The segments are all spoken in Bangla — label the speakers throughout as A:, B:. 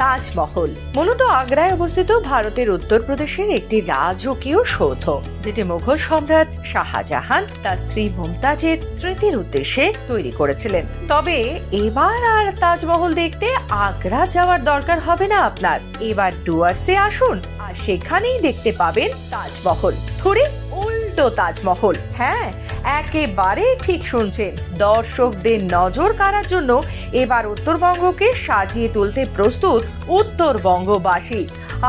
A: তাজমহল। মূলত আগ্রায় অবস্থিত ভারতের উত্তরপ্রদেশের একটি রাজকীয় সৌধ, যেটি মুঘল সম্রাট শাহজাহান তার স্ত্রী মুমতাজের স্মৃতির উদ্দেশ্যে তৈরি করেছিলেন। তবে এবার আর তাজমহল দেখতে আগ্রা যাওয়ার দরকার হবে না আপনার। এবার ডুয়ার্সে আসুন আর সেখানেই দেখতে পাবেন তাজমহল। থুড়ি উল্টো তাজমহল। হ্যাঁ একেবারে ঠিক শুনছেন। দর্শকদের নজর কাড়ার জন্য এবার উত্তরবঙ্গকে সাজিয়ে তুলতে প্রস্তুত উত্তরবঙ্গবাসী।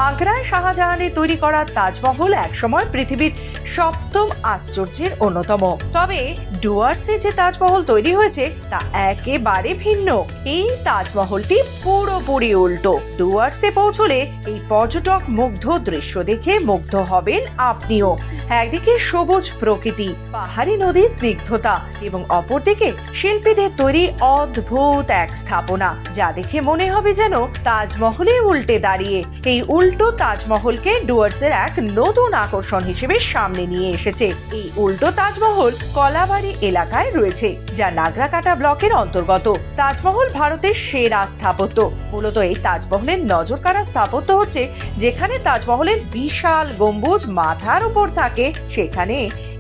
A: আগ্রায় শাহজাহানের তৈরি করা তাজমহল একসময় পৃথিবীর সপ্তম আশ্চর্যের অন্যতম। তবে ডুয়ার্সে যে তাজমহল তৈরি হয়েছে, তা একেবারে ভিন্ন। এই তাজমহলটি পুরোপুরি উল্টো। ডুয়ার্সে পৌঁছলে এই পর্যটক মুগ্ধ দৃশ্য দেখে মুগ্ধ হবেন আপনিও। একদিকে সবুজ প্রকৃতি পাহাড়ি নদীর স্নিগ্ধতা এবং অপরদিকে শিল্পীদের তৈরি অদ্ভুত এক স্থাপনা, যা দেখে মনে হবে যেন তাজমহলে উল্টে দাঁড়িয়ে। এই উল্টো তাজমহলকে ডুয়ার্সের এক নতুন আকর্ষণ হিসেবে সামনে নিয়ে এসেছে। এই উল্টো তাজমহল কলাবাড়ি এলাকায় রয়েছে, যা নাগরাকাটা ব্লকের অন্তর্গত। তাজমহল ভারতের সেরা স্থাপত্য। মূলত এই তাজমহলের নজর কাড়া স্থাপত্য হচ্ছে, যেখানে তাজমহলের বিশাল গম্বুজ মাথার উপর থাকে, সেখানে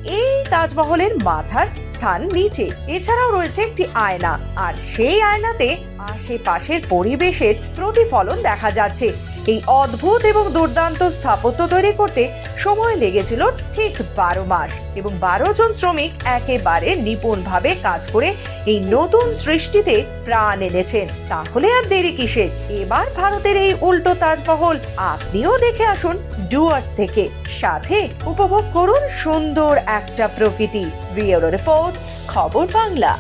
A: এই তাজমহলের মাথার স্থান নিচে। এছাড়াও রয়েছে একটি আয়না। আর সেই আয়নাতে আশেপাশের পরিবেশের প্রতিফলন দেখা যাচ্ছে। এই অদ্ভুত এবং দুর্দান্ত স্থাপত্য তৈরি করতে সময় লেগেছিল ঠিক বারো মাস এবং বারো জন শ্রমিক একেবারে নিপুণভাবে কাজ করে এই নতুন সৃষ্টিতে প্রাণ এনেছেন। তাহলে আর দেরি কিসের? এবার ভারতের এই উল্টো তাজমহল আপনিও দেখে আসুন ডুয়ার্স থেকে। সাথে উপভোগ করুন সুন্দর একটা প্রকৃতি। ভিওরো রিপোর্ট, খবর বাংলা।